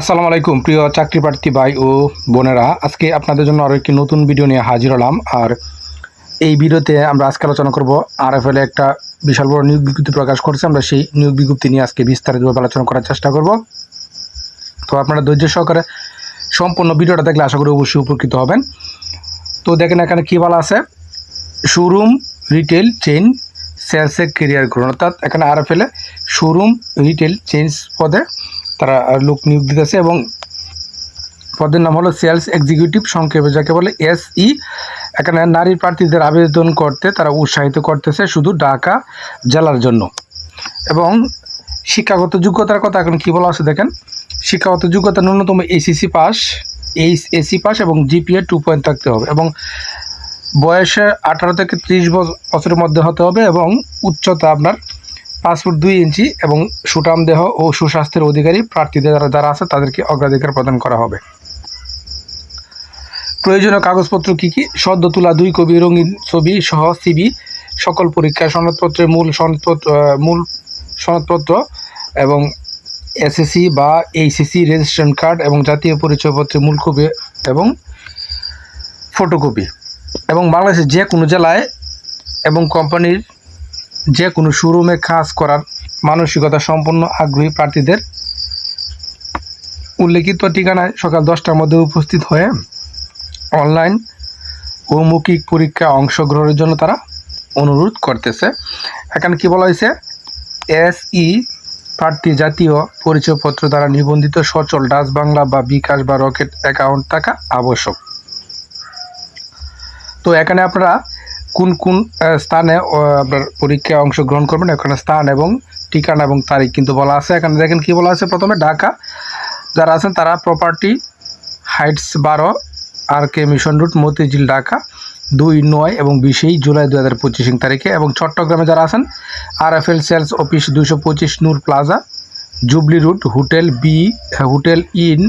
আসসালামু আলাইকুম, প্রিয় চাকরি প্রার্থী ভাই ও বোনেরা। আজকে আপনাদের জন্য আরও একটি নতুন ভিডিও নিয়ে হাজির হলাম। আর এই ভিডিওতে আমরা আজকে আলোচনা করব আরএফএল একটা বিশাল বড় নিয়োগ বিজ্ঞপ্তি প্রকাশ করছে। আমরা সেই নিয়োগ বিজ্ঞপ্তি নিয়ে আজকে বিস্তারিতভাবে আলোচনা করার চেষ্টা করব। তো আপনারা ধৈর্য সহকারে সম্পূর্ণ ভিডিওটা দেখলে আশা করি অবশ্যই উপকৃত হবেন। তো দেখেন এখানে কী বলা আছে? শোরুম, রিটেল, চেইন, সেলসে কেরিয়ার গ্রহণ। অর্থাৎ এখানে আরএফএলে শোরুম, রিটেল চেঞ্জ পদে তারা লোক নিয়োগ দিতেছে এবং পদের নাম হলো সেলস এক্সিকিউটিভ সংক্ষেপে যাকে বলে এসই। এখানে নারী প্রার্থীদের আবেদন করতে তারা উৎসাহিত করতেছে শুধু ঢাকা জেলার জন্য। এবং শিক্ষাগত যোগ্যতার কথা এখন কী বলা আছে দেখেন? শিক্ষাগত যোগ্যতা ন্যূনতম SSC pass H SC pass এবং জিপিএ টু পয়েন্ট থাকতে হবে এবং বয়সে আঠারো থেকে ত্রিশ বছরের মধ্যে হতে হবে এবং উচ্চতা আপনার পাঁচ ফুট দুই ইঞ্চি এবং সুটাম দেহ ও সুস্বাস্থ্যের অধিকারী প্রার্থীদের যারা যারা আছে, তাদেরকে অগ্রাধিকার প্রদান করা হবে। প্রয়োজনীয় কাগজপত্র কী কী? সদ্য তোলা দুই কবি রঙিন ছবি সহ সিবি সকল পরীক্ষা সনদপত্রের মূল সনদপত্র মূল সনদপত্র এবং এসএসসি বা এইচএসসি রেজিস্ট্রেশন কার্ড এবং জাতীয় পরিচয়পত্রের মূল কপি এবং ফটোকপি এবং বাংলাদেশের যে কোনো জেলায় এবং কোম্পানির যে কোনো শোরুমে কাজ করার মানসিকতা সম্পন্ন আগ্রহী প্রার্থীদের উল্লেখিত ঠিকানায় সকাল দশটার মধ্যে উপস্থিত হয়ে অনলাইন ও মৌখিক পরীক্ষা অংশগ্রহণের জন্য তারা অনুরোধ করতেছে। এখানে কি বলা হয়েছে? এসই প্রার্থী জাতীয় পরিচয়পত্র দ্বারা নিবন্ধিত সচল ডাচ বাংলা বা বিকাশ বা রকেট অ্যাকাউন্ট থাকা আবশ্যক। তো এখানে আপনারা কোন কোন স্থানে আপনার পরীক্ষায় অংশগ্রহণ করবেন, এখানে স্থান এবং ঠিকানা এবং তারিখ কিন্তু বলা আছে। এখানে দেখেন কি বলা আছে? প্রথমে ঢাকা। যারা আছেন তারা প্রপার্টি হাইটস বারো R K mission road Motijheel, Dhaka. দুই নয় এবং বিশেই জুলাই দু হাজার পঁচিশ তারিখে। এবং চট্টগ্রামে যারা আছেন R F L sales office দুশো পঁচিশ Noor plaza jubilee road hotel B hotel inn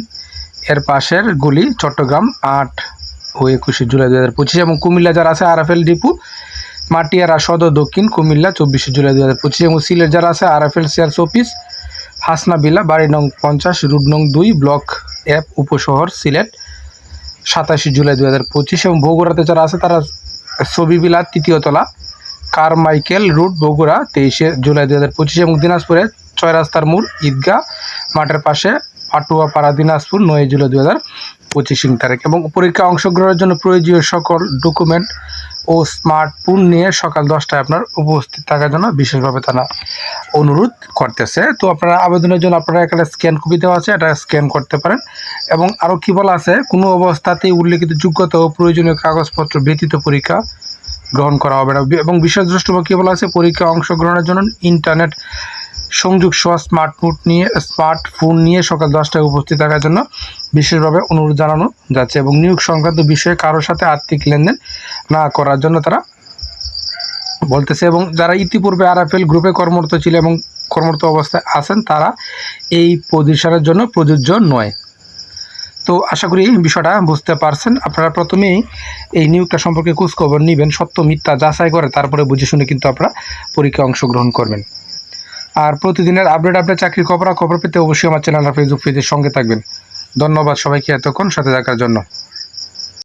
এর পাশের গুলি চট্টগ্রাম আট। ও একুশে জুলাই দু হাজার পঁচিশ এবং কুমিল্লা যারা আছে আর এফ এল ডিপু, মাটিয়ারা, সদর, দক্ষিণ কুমিল্লা, চব্বিশে জুলাই দু হাজার পঁচিশ এবং সিলেট যারা আছে R F L sales office, Hasna villa বাড়ি নং পঞ্চাশ রুট নং দুই, ব্লক অ্যাপ উপশহর, সিলেট, সাতাশে জুলাই দু হাজার পঁচিশ এবং বগুড়াতে যারা আছে, তারা ছবিবিলা তৃতীয় তলা, কারমাইকেল রুট, বগুড়া, তেইশে জুলাই দু হাজার পঁচিশ এবং দিনাজপুরে ছয় রাস্তার মূল ঈদগাহ, মাঠের পাশে, পাটুয়াপাড়া, দিনাজপুর, নয় জুলাই দু হাজার পঁচিশ তারিখ এবং পরীক্ষা অংশগ্রহণের জন্য প্রয়োজনীয় সকল ডকুমেন্ট ও স্মার্টফোন নিয়ে সকাল দশটায় আপনার উপস্থিত থাকার জন্য বিশেষভাবে তারা অনুরোধ করতেছে। তো আপনারা আবেদনের জন্য আপনারা এখানে স্ক্যান কপি দেওয়া আছে, এটা স্ক্যান করতে পারেন। এবং আরও কী বলা আছে, কোনো অবস্থাতেই উল্লেখিত যোগ্যতা ও প্রয়োজনীয় কাগজপত্র ব্যতীত পরীক্ষা গ্রহণ করা হবে না। এবং বিশেষ দ্রষ্টব্য কী বলা আছে, পরীক্ষা অংশগ্রহণের জন্য ইন্টারনেট সংযোগ সহ স্মার্টফোন নিয়ে স্মার্টফোন নিয়ে সকাল দশটায় উপস্থিত থাকার জন্য বিশেষভাবে অনুরোধ জানানো যাচ্ছে এবং নিয়োগ সংক্রান্ত বিষয়ে কারোর সাথে আর্থিক লেনদেন না করার জন্য তারা বলতেছে এবং যারা ইতিপূর্বে আরএফএল গ্রুপে কর্মরত ছিল এবং কর্মরত অবস্থায় আছেন, তারা এই পজিশনের জন্য প্রযোজ্য নয়। তো আশা করি বিষয়টা বুঝতে পারছেন। আপনারা প্রথমেই এই নিয়োগটা সম্পর্কে খোঁজখবর নেবেন, সত্য মিথ্যা যাচাই করে তারপরে বুঝে শুনে কিন্তু আপনারা পরীক্ষায় অংশগ্রহণ করবেন। আর প্রতিদিনের আপডেট আপডেট চাকরির খবর খবর পেতে অবশ্যই আমার চ্যানেল ফেসবুক পেজের সঙ্গে থাকবেন। ধন্যবাদ সবাইকে এতক্ষণ সাথে থাকার জন্য।